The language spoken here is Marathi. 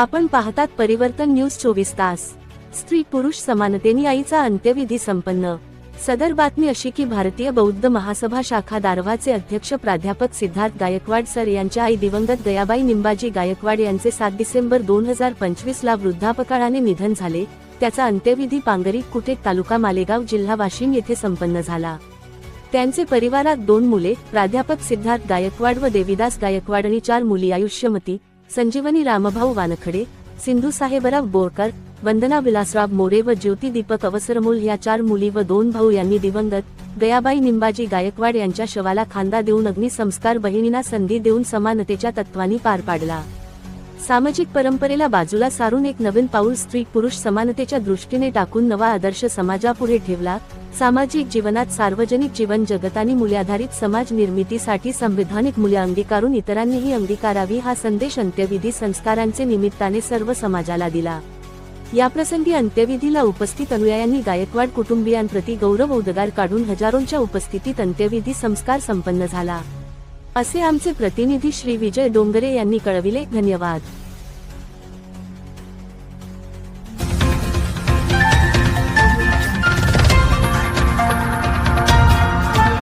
आपण पाहतात परिवर्तन न्यूज चोवीस तास. स्त्री पुरुष समानतेने आईचा अंत्यविधी संपन्न. सदर बातमी अशी की भारतीय बौद्ध महासभा शाखा दारव्हाचे अध्यक्ष प्राध्यापक सिद्धार्थ गायकवाड सर यांच्या आई दिवंगत गयाबाई निंबाजी गायकवाड यांचे सात डिसेंबर दोन हजार पंचवीस ला वृद्धापकाळाने निधन झाले. त्याचा अंत्यविधी पांगरी कुटेक तालुका मालेगाव जिल्हा वाशिम येथे संपन्न झाला. त्यांचे परिवारात दोन मुले प्राध्यापक सिद्धार्थ गायकवाड व देविदास गायकवाड आणि चार मुली आयुष्यमती संजीवनी रामभाऊ वानखडे सिंधू साहेबराव बोरकर वंदना विलासराव मोरे व ज्योती दीपक अवसरमूल या चार मुली व दोन भाऊ यांनी दिवंगत गयाबाई निंबाजी गायकवाड यांच्या शवाला खांदा देऊन अग्निसंस्कार बहिणींना संधी देऊन समानतेच्या तत्वांनी पार पाडला. सामाजिक परंपरेला बाजूला सारून एक नवीन पाऊल स्त्री पुरुष समानतेच्या दृष्टीने टाकून नवा आदर्श समाजापुढे ठेवला सामाजिक जीवनात सार्वजनिक जीवन जगतानी मूल्याधारित समाज निर्मितीसाठी संविधानिक मूल्य अंगीकारून इतरांनीही अंगीकारावी हा संदेश अंत्यविधी संस्कारांचे निमित्ताने सर्व समाजाला दिला. याप्रसंगी अंत्यविधीला उपस्थित अनुयायांनी गायकवाड कुटुंबियांप्रती गौरव उद्गार काढून हजारोंच्या उपस्थितीत अंत्यविधी संस्कार संपन्न झाला. असे आमचे प्रतिनिधी श्री विजय डोंगरे यांनी कळविले. धन्यवाद.